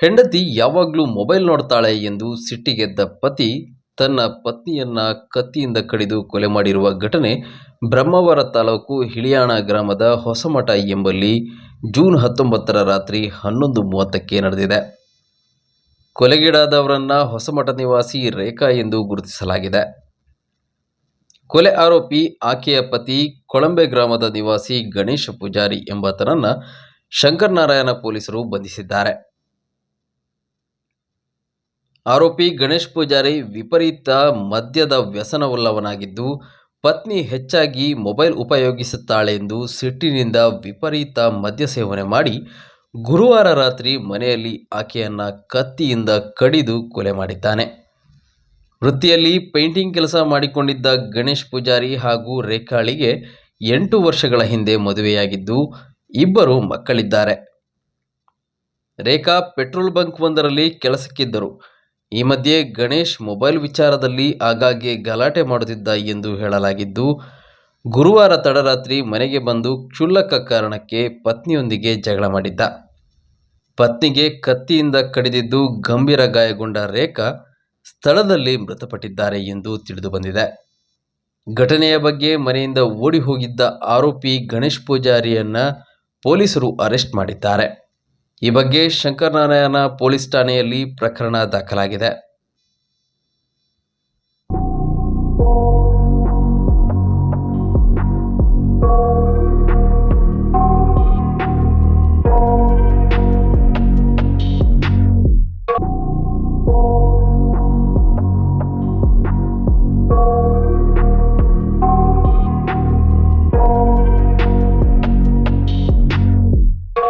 ಹೆಂಡತಿ ಯಾವಾಗಲೂ ಮೊಬೈಲ್ ನೋಡ್ತಾಳೆ ಎಂದು ಸಿಟ್ಟಿಗೆದ್ದ ಪತಿ ತನ್ನ ಪತ್ನಿಯನ್ನ ಕತ್ತಿಯಿಂದ ಕಡಿದು ಕೊಲೆ ಮಾಡಿರುವ ಘಟನೆ ಬ್ರಹ್ಮಾವರ ತಾಲೂಕು ಹಿಳಿಯಾಣ ಗ್ರಾಮದ ಹೊಸಮಠ ಎಂಬಲ್ಲಿ ಜೂನ್ ಹತ್ತೊಂಬತ್ತರ ರಾತ್ರಿ ಹನ್ನೊಂದು ಮೂವತ್ತಕ್ಕೆ ನಡೆದಿದೆ. ಕೊಲೆಗೀಡಾದವರನ್ನ ಹೊಸಮಠ ನಿವಾಸಿ ರೇಖಾ ಎಂದು ಗುರುತಿಸಲಾಗಿದೆ. ಕೊಲೆ ಆರೋಪಿ ಆಕೆಯ ಪತಿ ಕೊಳಂಬೆ ಗ್ರಾಮದ ನಿವಾಸಿ ಗಣೇಶ ಪೂಜಾರಿ ಎಂಬಾತನನ್ನು ಶಂಕರನಾರಾಯಣ ಪೊಲೀಸರು ಬಂಧಿಸಿದ್ದಾರೆ. ಆರೋಪಿ ಗಣೇಶ್ ಪೂಜಾರಿ ವಿಪರೀತ ಮದ್ಯದ ವ್ಯಸನವುಳ್ಳವನಾಗಿದ್ದು, ಪತ್ನಿ ಹೆಚ್ಚಾಗಿ ಮೊಬೈಲ್ ಉಪಯೋಗಿಸುತ್ತಾಳೆ ಎಂದು ಸಿಟ್ಟಿನಿಂದ ವಿಪರೀತ ಮದ್ಯ ಸೇವನೆ ಮಾಡಿ ಗುರುವಾರ ರಾತ್ರಿ ಮನೆಯಲ್ಲಿ ಆಕೆಯನ್ನು ಕತ್ತಿಯಿಂದ ಕಡಿದು ಕೊಲೆ ಮಾಡಿದ್ದಾನೆ. ವೃತ್ತಿಯಲ್ಲಿ ಪೇಂಟಿಂಗ್ ಕೆಲಸ ಮಾಡಿಕೊಂಡಿದ್ದ ಗಣೇಶ್ ಪೂಜಾರಿ ಹಾಗೂ ರೇಖಾಳಿಗೆ ಎಂಟು ವರ್ಷಗಳ ಹಿಂದೆ ಮದುವೆಯಾಗಿದ್ದು, ಇಬ್ಬರು ಮಕ್ಕಳಿದ್ದಾರೆ. ರೇಖಾ ಪೆಟ್ರೋಲ್ ಬಂಕ್ ಒಂದರಲ್ಲಿ ಕೆಲಸಕ್ಕಿದ್ದರು. ಈ ಮಧ್ಯೆ ಗಣೇಶ್ ಮೊಬೈಲ್ ವಿಚಾರದಲ್ಲಿ ಆಗಾಗ್ಗೆ ಗಲಾಟೆ ಮಾಡುತ್ತಿದ್ದ ಎಂದು ಹೇಳಲಾಗಿದ್ದು, ಗುರುವಾರ ತಡರಾತ್ರಿ ಮನೆಗೆ ಬಂದು ಕ್ಷುಲ್ಲಕ ಕಾರಣಕ್ಕೆ ಪತ್ನಿಯೊಂದಿಗೆ ಜಗಳ ಮಾಡಿದ್ದ. ಪತ್ನಿಗೆ ಕತ್ತಿಯಿಂದ ಕಡಿದಿದ್ದು ಗಂಭೀರ ಗಾಯಗೊಂಡ ರೇಖಾ ಸ್ಥಳದಲ್ಲಿ ಮೃತಪಟ್ಟಿದ್ದಾರೆ ಎಂದು ತಿಳಿದು ಬಂದಿದೆ. ಘಟನೆಯ ಬಗ್ಗೆ ಮನೆಯಿಂದ ಓಡಿ ಹೋಗಿದ್ದ ಆರೋಪಿ ಗಣೇಶ್ ಪೂಜಾರಿಯನ್ನ ಪೊಲೀಸರು ಅರೆಸ್ಟ್ ಮಾಡಿದ್ದಾರೆ. ಈ ಬಗ್ಗೆ ಶಂಕರನಾರಾಯಣ ಪೊಲೀಸ್ ಠಾಣೆಯಲ್ಲಿ ಪ್ರಕರಣ ದಾಖಲಾಗಿದೆ.